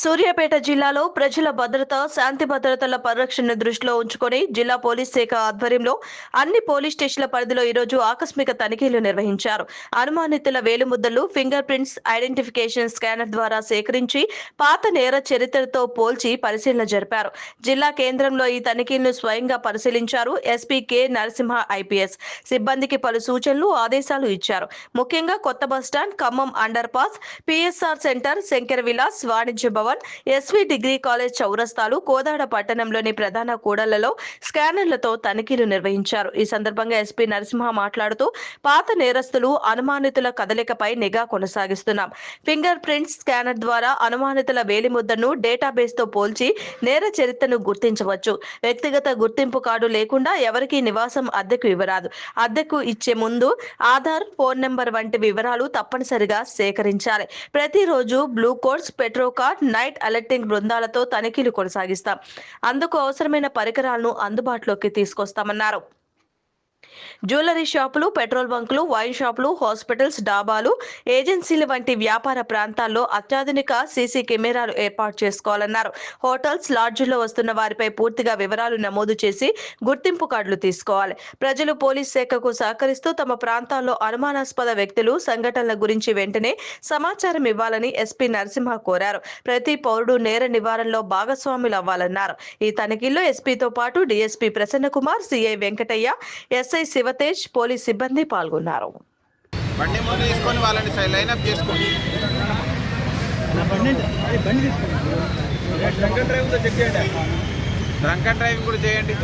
సూర్యాపేట జిల్లాలో ప్రజల భద్రత శాంతి భద్రతల పరిరక్షణను దృష్టిలో ఉంచుకొని జిల్లా పోలీస్ శాఖ ఆధ్వర్యంలో అన్ని పోలీస్ స్టేషన్ల పరిధిలో ఈరోజు ఆకస్మిక తనిఖీలు నిర్వహించారు. అనుమానితుల వేలిముద్రలు ఫింగర్ ప్రింట్స్ ఐడెంటిఫికేషన్ స్కానర్ ద్వారా సేకరించి పాత నేర చరిత్రతో పోల్చి పరిశీలన జరిపారు. జిల్లా కేంద్రంలో ఈ తనిఖీలను స్వయంగా పరిశీలించారు ఎస్పీ కె నరసింహ ఐపీఎస్. సిబ్బందికి పలు సూచనలు ఆదేశాలు ఇచ్చారు. ముఖ్యంగా కొత్త bus stand Khammam under pass PSR centre Shankar Vilas Vanijya Bhavan SV degree college చౌరస్తాలు Kodad పట్టణంలోని ప్రధాన కూడళ్ళలో స్కానర్లతో తనిఖీలు నిర్వహించారు. ఈ సందర్భంగా ఎస్పీ నరసింహ మాట్లాడుతూ పాత నేరస్తులు అనుమానితుల కదలికపై నిఘా కొనసాగిస్తున్నాం. ఫింగర్ ప్రింట్ స్కానర్ ద్వారా అనుమానితుల వేలిముద్దను డేటాబేస్తో పోల్చి నేర చరిత్రను గుర్తించవచ్చు. వ్యక్తిగత గుర్తింపు కార్డు లేకుండా ఎవరికీ నివాసం అద్దెకు ఇవ్వరాదు. అద్దెకు ఇచ్చే ముందు ఆధార్ ఫోన్ నెంబర్ వంటి వివరాలు తప్పనిసరిగా సేకరించాలి. ప్రతిరోజు blue codes patrol car night alerting బృందాలతో తనిఖీలు కొనసాగిస్తాం. అందుకు అవసరమైన పరికరాలను అందుబాటులోకి తీసుకొస్తామన్నారు. జ్యువెలరీ షాపులు పెట్రోల్ బంకులు వైన్ షాపులు హాస్పిటల్స్ డాబాలు ఏజెన్సీలు వంటి వ్యాపార ప్రాంతాల్లో అత్యాధునిక సీసీ కెమెరాలు ఏర్పాటు చేసుకోవాలన్నారు. హోటల్స్ లాడ్జీల్లో వస్తున్న వారిపై పూర్తిగా వివరాలు నమోదు చేసి గుర్తింపు కార్డులు తీసుకోవాలి. ప్రజలు పోలీస్ శాఖకు సహకరిస్తూ తమ ప్రాంతాల్లో అనుమానాస్పద వ్యక్తులు సంఘటనల గురించి వెంటనే సమాచారం ఇవ్వాలని ఎస్పీ నరసింహ కోరారు. ప్రతి పౌరుడు నేర నివారణలో భాగస్వాములు అవ్వాలన్నారు. ఈ తనిఖీల్లో ఎస్పీతో పాటు DSP Prasanna Kumar CI Venkataiah SI Shivatej police సిబ్బంది పాల్గొన్నారు. బండి ముందు తీసుకొని వాళ్ళని సై- లైన్ అప్ చేసుకోండి. డ్రంక్ అండ్ డ్రైవింగ్ కూడా చేయండి.